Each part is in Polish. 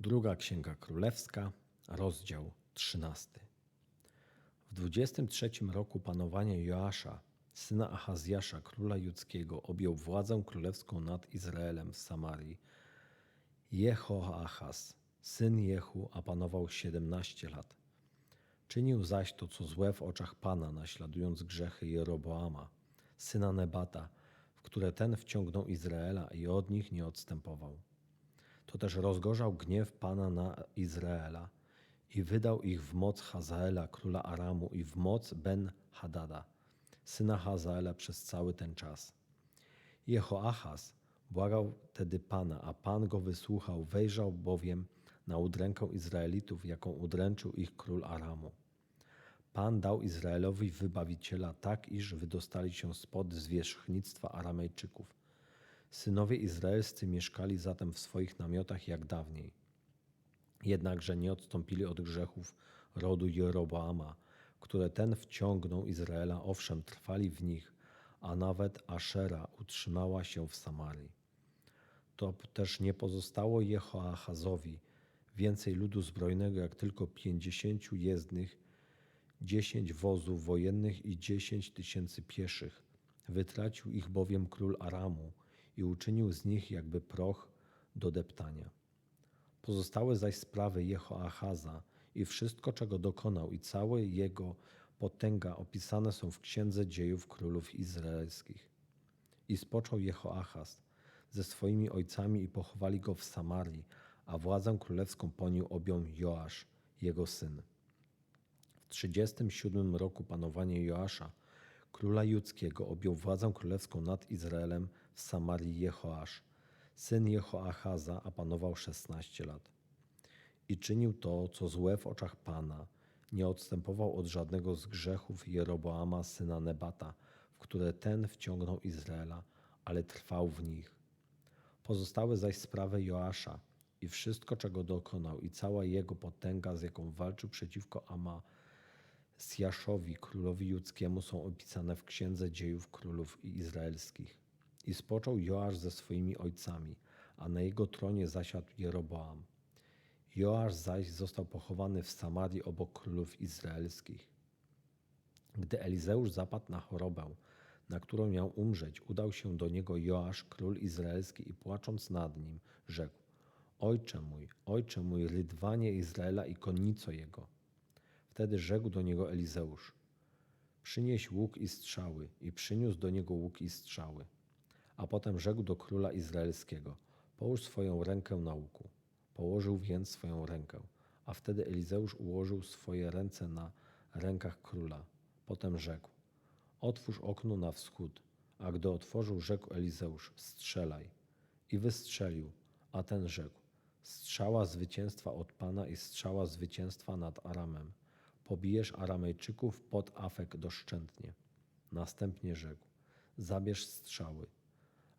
Druga Księga Królewska, rozdział 13. W 23 roku panowania Joasza, syna Ahazjasza, króla judzkiego, objął władzę królewską nad Izraelem w Samarii. Jehoahaz, syn Jehu, a panował 17 lat. Czynił zaś to, co złe w oczach Pana, naśladując grzechy Jeroboama, syna Nebata, w które ten wciągnął Izraela i od nich nie odstępował. To też rozgorzał gniew Pana na Izraela i wydał ich w moc Hazaela, króla Aramu, i w moc Ben-Hadada, syna Hazaela, przez cały ten czas. Jehoahaz błagał tedy Pana, a Pan go wysłuchał, wejrzał bowiem na udrękę Izraelitów, jaką udręczył ich król Aramu. Pan dał Izraelowi wybawiciela tak, iż wydostali się spod zwierzchnictwa Aramejczyków. Synowie izraelscy mieszkali zatem w swoich namiotach jak dawniej. Jednakże nie odstąpili od grzechów rodu Jeroboama, które ten wciągnął Izraela, owszem, trwali w nich, a nawet Ashera utrzymała się w Samarii. To też nie pozostało Jehoachazowi więcej ludu zbrojnego, jak tylko pięćdziesięciu jezdnych, dziesięć wozów wojennych i dziesięć tysięcy pieszych. Wytracił ich bowiem król Aramu i uczynił z nich jakby proch do deptania. Pozostałe zaś sprawy Jehoachaza i wszystko, czego dokonał i cała jego potęga opisane są w Księdze Dziejów Królów Izraelskich. I spoczął Jehoachaz ze swoimi ojcami i pochowali go w Samarii, a władzę królewską po nim objął Joasz, jego syn. W 37 roku panowania Joasza, króla judzkiego, objął władzę królewską nad Izraelem w Samarii Jehoasz, syn Jehoachaza, a panował 16 lat. I czynił to, co złe w oczach Pana, nie odstępował od żadnego z grzechów Jeroboama, syna Nebata, w które ten wciągnął Izraela, ale trwał w nich. Pozostałe zaś sprawy Joasza i wszystko, czego dokonał, i cała jego potęga, z jaką walczył przeciwko Amasjaszowi, królowi judzkiemu, są opisane w Księdze Dziejów Królów Izraelskich. I spoczął Joasz ze swoimi ojcami, a na jego tronie zasiadł Jeroboam. Joasz zaś został pochowany w Samarii obok królów izraelskich. Gdy Elizeusz zapadł na chorobę, na którą miał umrzeć, udał się do niego Joasz, król izraelski i płacząc nad nim, rzekł: Ojcze mój, ojcze mój, rydwanie Izraela i konnico jego. Wtedy rzekł do niego Elizeusz: Przynieś łuk i strzały, i przyniósł do niego łuk i strzały. A potem rzekł do króla izraelskiego: Połóż swoją rękę na łuku. Położył więc swoją rękę, a wtedy Elizeusz ułożył swoje ręce na rękach króla. Potem rzekł: Otwórz okno na wschód. A gdy otworzył, rzekł Elizeusz: Strzelaj. I wystrzelił, a ten rzekł: Strzała zwycięstwa od Pana i strzała zwycięstwa nad Aramem. Pobijesz Aramejczyków pod Afek doszczętnie. Następnie rzekł: Zabierz strzały.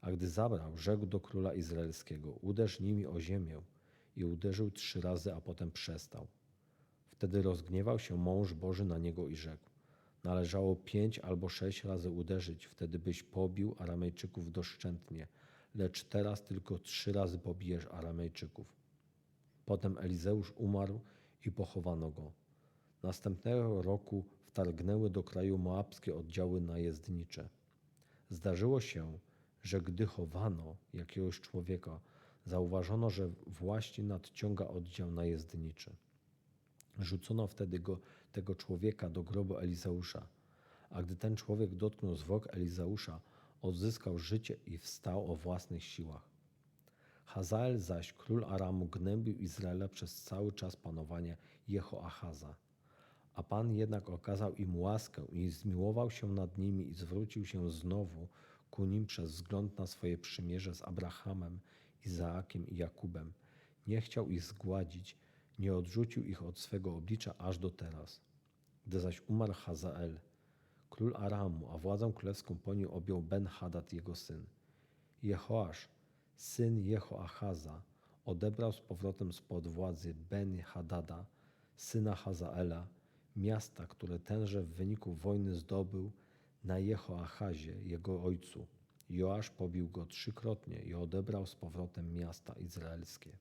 A gdy zabrał, rzekł do króla izraelskiego: Uderz nimi o ziemię. I uderzył trzy razy, a potem przestał. Wtedy rozgniewał się mąż Boży na niego i rzekł: Należało pięć albo sześć razy uderzyć, wtedy byś pobił Aramejczyków doszczętnie, lecz teraz tylko trzy razy pobijesz Aramejczyków. Potem Elizeusz umarł i pochowano go. Następnego roku wtargnęły do kraju moabskie oddziały najezdnicze. Zdarzyło się, że gdy chowano jakiegoś człowieka, zauważono, że właśnie nadciąga oddział najezdniczy. Rzucono wtedy go, tego człowieka do grobu Elizeusza, a gdy ten człowiek dotknął zwłok Elizeusza, odzyskał życie i wstał o własnych siłach. Hazael zaś, król Aramu, gnębił Izraela przez cały czas panowania Jehoachaza. A Pan jednak okazał im łaskę i zmiłował się nad nimi i zwrócił się znowu ku nim przez wzgląd na swoje przymierze z Abrahamem, Izaakiem i Jakubem. Nie chciał ich zgładzić, nie odrzucił ich od swego oblicza aż do teraz. Gdy zaś umarł Hazael, król Aramu, a władzę królewską po nim objął Ben-Hadad jego syn. Jehoasz, syn Jehoachaza, odebrał z powrotem spod władzy Ben-Hadada, syna Hazaela, miasta, które tenże w wyniku wojny zdobył na Jehoachazie, jego ojcu. Joasz pobił go trzykrotnie i odebrał z powrotem miasta izraelskie.